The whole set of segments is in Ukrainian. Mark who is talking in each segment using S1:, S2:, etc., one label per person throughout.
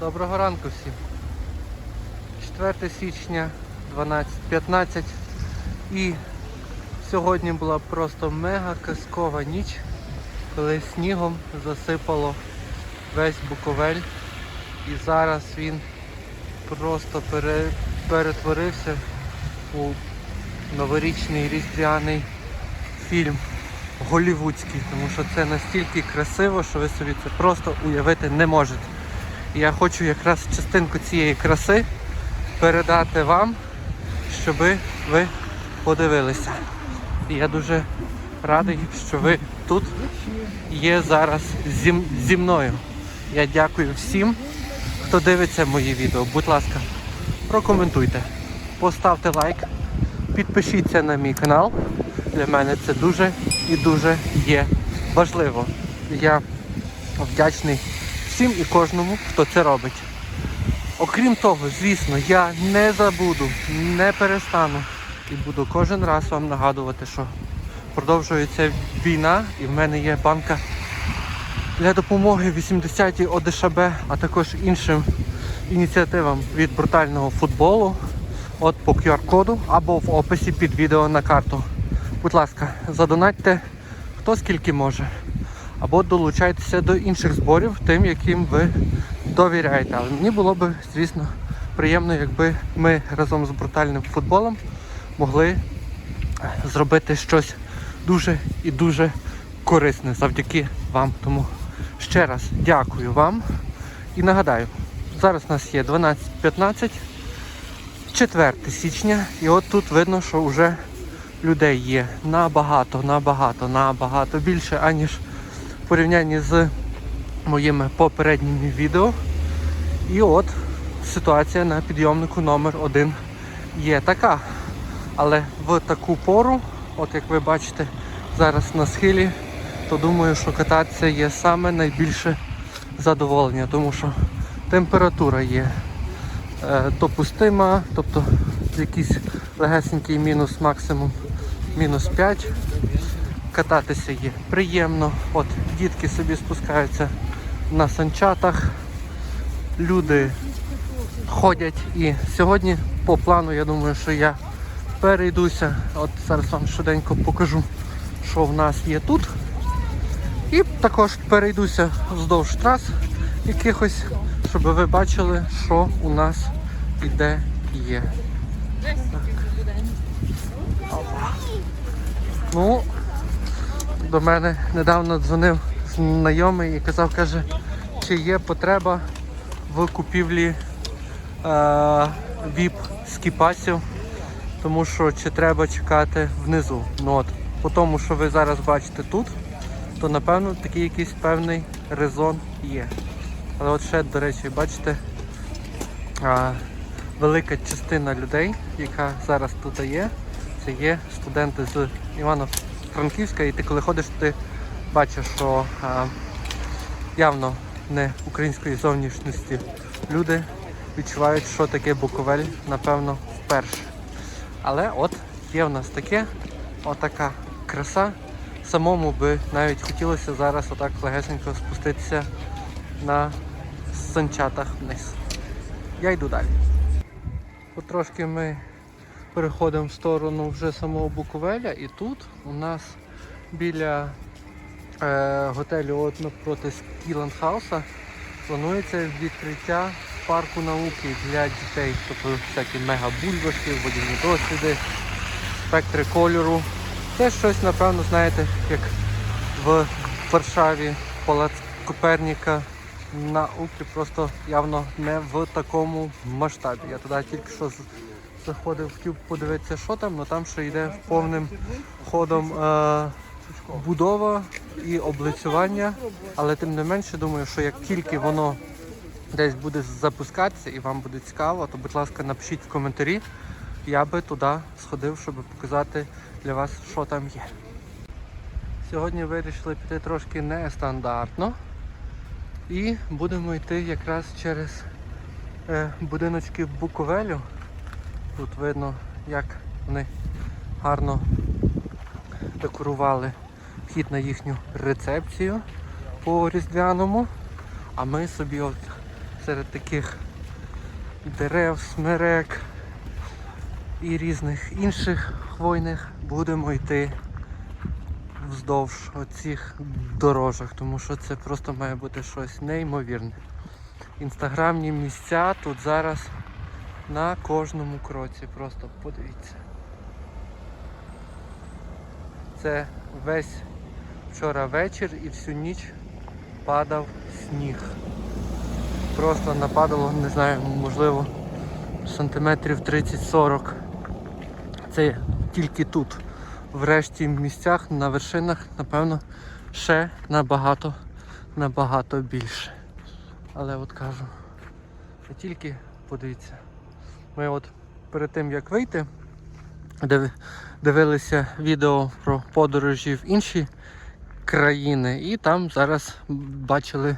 S1: Доброго ранку всім. 4 січня 12.15 і сьогодні була просто мега казкова ніч, коли снігом засипало весь Буковель і зараз він просто пере, перетворився у новорічний різдвяний фільм голівудський, тому що це настільки красиво, що ви собі це просто уявити не можете. Я хочу якраз частинку цієї краси передати вам, щоб ви подивилися. Я дуже радий, що ви тут є зараз зі, зі мною. Я дякую всім, хто дивиться мої відео. Будь ласка, прокоментуйте, поставте лайк, підпишіться на мій канал. Для мене це дуже і дуже є важливо. Я вдячний всім і кожному, хто це робить. Окрім того, звісно, я не забуду, не перестану і буду кожен раз вам нагадувати, що продовжується війна і в мене є банка для допомоги 80-й ОДШБ, а також іншим ініціативам від брутального футболу. От по QR-коду або в описі під відео на карту. Будь ласка, задонатьте хто скільки може. Або долучайтеся до інших зборів, тим, яким ви довіряєте. Але мені було б, звісно, приємно, якби ми разом з брутальним футболом могли зробити щось дуже і дуже корисне завдяки вам. Тому ще раз дякую вам і нагадаю, зараз у нас є 12.15, 4 січня, і от тут видно, що вже людей є набагато, набагато, набагато більше, аніж в порівнянні з моїми попередніми відео. І от ситуація на підйомнику номер 1 є така. Але в таку пору, от як ви бачите, зараз на схилі, то думаю, що кататися є саме найбільше задоволення, тому що температура є е, допустима, тобто якийсь легесенький мінус максимум мінус 5. Кататися є приємно. От дітки собі спускаються на санчатах, люди ходять і сьогодні по плану я думаю, що я перейдуся. От зараз вам швиденько покажу, що в нас є тут. І також перейдуся вздовж трас якихось, щоб ви бачили, що у нас і де є. Опа. Ну, до мене недавно дзвонив знайомий і казав, каже, чи є потреба в купівлі е, віп скіпасів, тому що чи треба чекати внизу. Ну от, по тому, що ви зараз бачите тут, то напевно такий якийсь певний резон є. Але от ще, до речі, бачите, а, велика частина людей, яка зараз тут є, це є студенти з Івано-Франківська, і ти коли ходиш, ти бачиш, що а, явно не української зовнішності люди відчувають, що таке Буковель, напевно, вперше. Але от є в нас таке, отака краса. Самому би навіть хотілося зараз отак легесенько спуститися на санчатах вниз. Я йду далі. Потрошки ми переходимо в сторону вже самого Буковеля і тут у нас біля е, готелю от навпроти Скіланд Хауса планується відкриття парку науки для дітей. Тобто всякі мега-бульбашки, водяні досліди, спектри кольору. Це щось, напевно, знаєте, як в Варшаві палац Коперніка науки просто явно не в такому масштабі. Я туди тільки що заходив, хотів подивитися, що там, але там ще йде повним ходом е, будова і облицювання. Але тим не менше, думаю, що як тільки воно десь буде запускатися і вам буде цікаво, то будь ласка, напишіть в коментарі. Я би туди сходив, щоб показати для вас, що там є. Сьогодні вирішили піти трошки нестандартно. І будемо йти якраз через е, будиночки Буковелю. Тут видно, як вони гарно декорували вхід на їхню рецепцію по різдвяному. А ми собі от серед таких дерев, смерек і різних інших хвойних будемо йти вздовж оцих дорожок, тому що це просто має бути щось неймовірне. Інстаграмні місця тут зараз на кожному кроці. Просто подивіться. Це весь вчора вечір і всю ніч падав сніг. Просто нападало, не знаю, можливо, сантиметрів 30-40. Це тільки тут. В решті місцях на вершинах, напевно, ще набагато, набагато більше. Але от кажу, не тільки подивіться. Ми от перед тим як вийти, дивилися відео про подорожі в інші країни, і там зараз бачили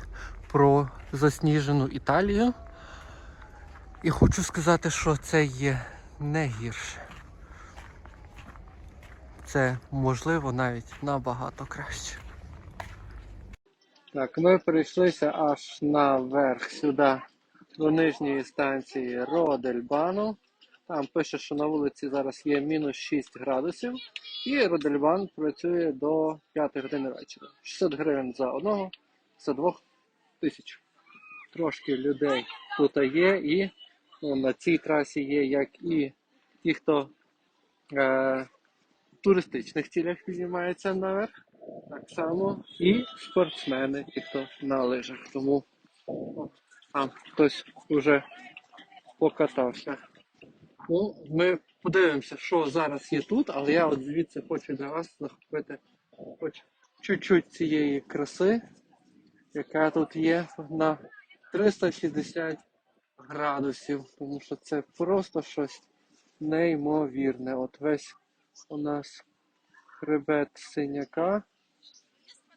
S1: про засніжену Італію. І хочу сказати, що це є не гірше. Це можливо навіть набагато краще. Так, ми прийшлися аж наверх сюди, до нижньої станції Родельбану. Там пише, що на вулиці зараз є мінус 6 градусів. І Родельбан працює до 5 години вечора. 600 гривень за одного, за двох тисяч. Трошки людей тут є, і ну, на цій трасі є як і ті, хто е, в туристичних цілях піднімається наверх, так само і спортсмени, ті, хто на лижах. Тому там хтось вже покатався. Ну, ми подивимося, що зараз є тут, але я от звідси хочу для вас захопити хоч чуть-чуть цієї краси, яка тут є на 360 градусів, тому що це просто щось неймовірне. От весь у нас хребет синяка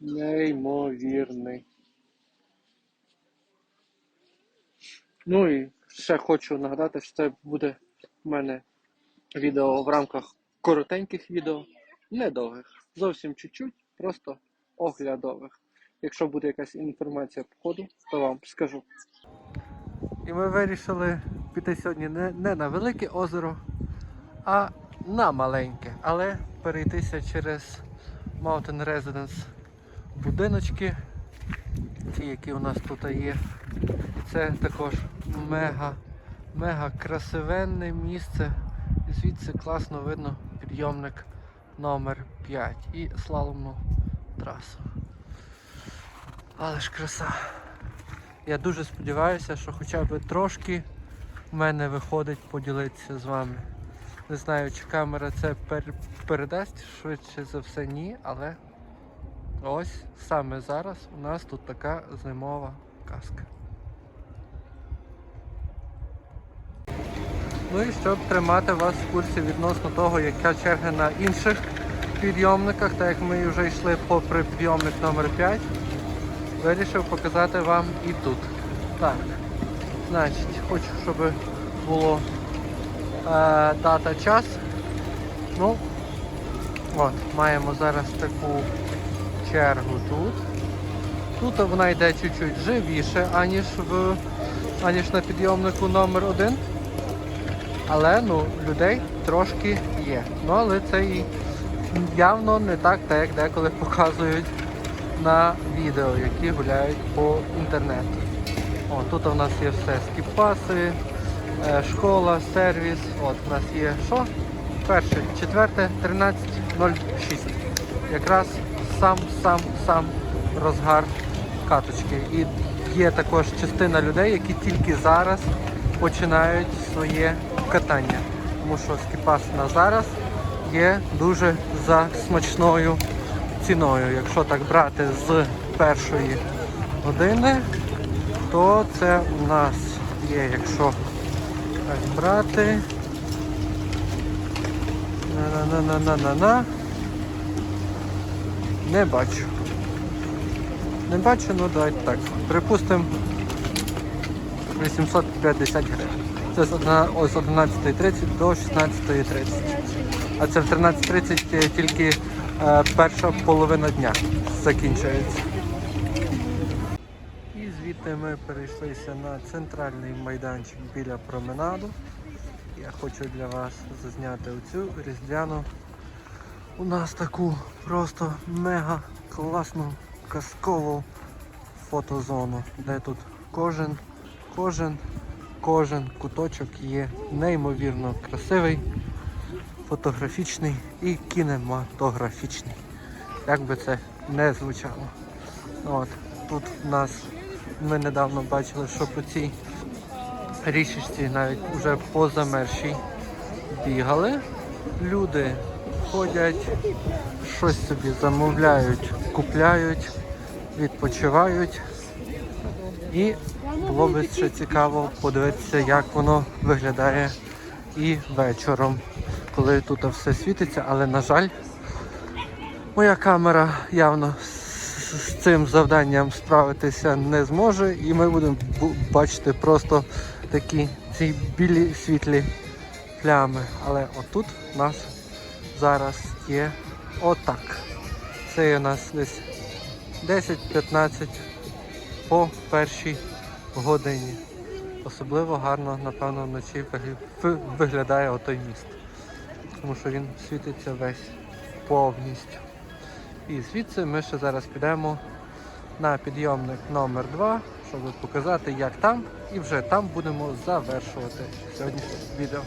S1: неймовірний. Ну і ще хочу нагадати, що це буде в мене відео в рамках коротеньких відео, недовгих. Зовсім чуть-чуть, просто оглядових. Якщо буде якась інформація по ходу, то вам скажу. І ми вирішили піти сьогодні не, не на велике озеро, а на маленьке, але перейтися через Mountain Residence будиночки, ті, які у нас тут є. Це також мега, мега красивенне місце. Звідси класно видно підйомник номер 5 і слаломну трасу. Але ж краса. Я дуже сподіваюся, що хоча б трошки в мене виходить поділитися з вами. Не знаю, чи камера це пер- передасть, швидше за все ні, але ось саме зараз у нас тут така зимова казка. Ну і щоб тримати вас в курсі відносно того, яка черга на інших підйомниках, так як ми вже йшли попри підйомник номер 5 вирішив показати вам і тут. Так, значить, хочу, щоб було е, дата час. Ну, от, маємо зараз таку чергу тут. Тут вона йде чуть-чуть живіше, аніж в аніж на підйомнику номер 1 Але ну, людей трошки є. Ну, але це і явно не так, так як деколи показують на відео, які гуляють по інтернету. О, тут у нас є все скіпаси, е, школа, сервіс. От у нас є що? Перше, четверте, 13.06. Якраз сам сам сам розгар каточки. І є також частина людей, які тільки зараз починають своє катання. Тому що скіпас на зараз є дуже за смачною ціною. Якщо так брати з першої години, то це у нас є, якщо так брати. На-на-на-на-на-на. Не бачу. Не бачу, ну давайте так. Припустимо 850 гривень. Це з 11.30 до 16.30. А це в 13.30 тільки е, перша половина дня закінчується. І Звідти ми перейшлися на центральний майданчик біля променаду. Я хочу для вас зазняти оцю різдвяну. У нас таку просто мега класну казкову фотозону, де тут кожен, кожен, кожен куточок є неймовірно красивий, фотографічний і кінематографічний. Як би це не звучало. От, тут в нас ми недавно бачили, що по цій річечці навіть вже позамершій бігали. Люди ходять, щось собі замовляють, купляють, відпочивають. І було б ще цікаво подивитися, як воно виглядає і вечором, коли тут все світиться, але на жаль, моя камера явно з цим завданням справитися не зможе, і ми будемо бачити просто такі ці білі світлі плями. Але отут у нас зараз є отак. Це у нас десь 10-15 по першій годині. Особливо гарно, напевно, вночі виглядає отой міст. Тому що він світиться весь повністю. І звідси ми ще зараз підемо на підйомник номер 2 щоб показати, як там, і вже там будемо завершувати сьогоднішнє відео.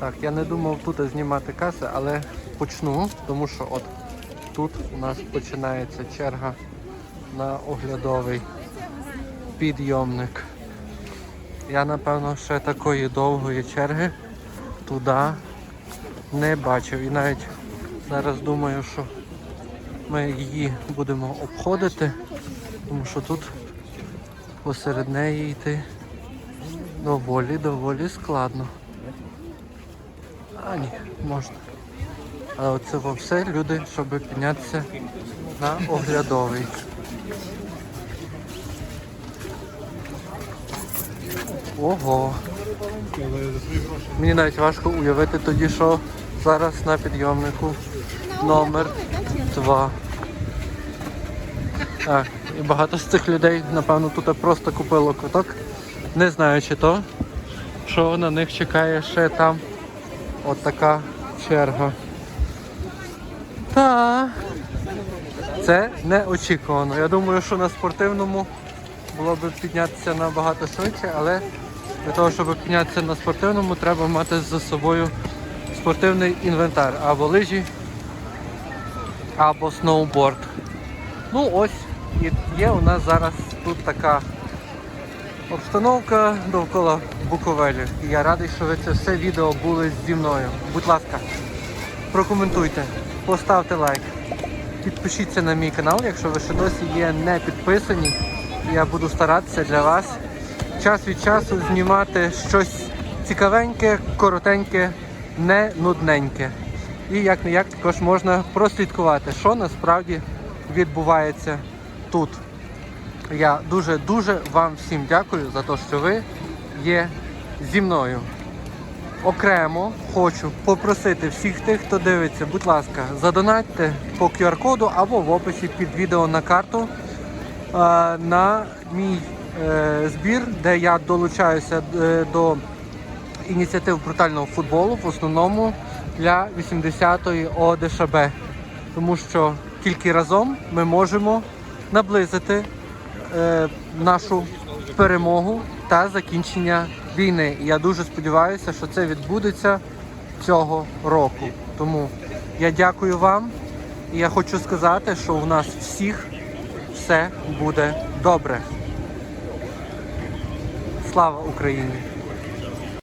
S1: Так, я не думав тут знімати каси, але почну, тому що от тут у нас починається черга на оглядовий підйомник. Я напевно ще такої довгої черги туди не бачив. І навіть зараз думаю, що ми її будемо обходити, тому що тут посеред неї йти доволі, доволі складно. А ні, можна. Але оце все люди, щоб піднятися на оглядовий. Ого. Мені навіть важко уявити тоді, що зараз на підйомнику номер 2. Так, і багато з цих людей, напевно, тут просто купило квиток, не знаючи то, що на них чекає ще там от така черга. Та це неочікувано. Я думаю, що на спортивному було б піднятися набагато швидше, але для того, щоб піднятися на спортивному, треба мати за собою спортивний інвентар або лижі, або сноуборд. Ну ось, є у нас зараз тут така обстановка довкола Буковелі. І я радий, що ви це все відео були зі мною. Будь ласка, прокоментуйте, поставте лайк, підпишіться на мій канал, якщо ви ще досі є не підписані. Я буду старатися для вас час від часу знімати щось цікавеньке, коротеньке, не нудненьке. І як не як також можна прослідкувати, що насправді відбувається тут. Я дуже-дуже вам всім дякую за те, що ви є зі мною. Окремо хочу попросити всіх тих, хто дивиться, будь ласка, задонатьте по QR-коду або в описі під відео на карту е, на мій збір, де я долучаюся е, до ініціатив брутального футболу, в основному для 80-ї ОДШБ. Тому що тільки разом ми можемо наблизити е, нашу перемогу та закінчення війни. Я дуже сподіваюся, що це відбудеться цього року. Тому я дякую вам. І я хочу сказати, що у нас всіх все буде добре. Слава Україні!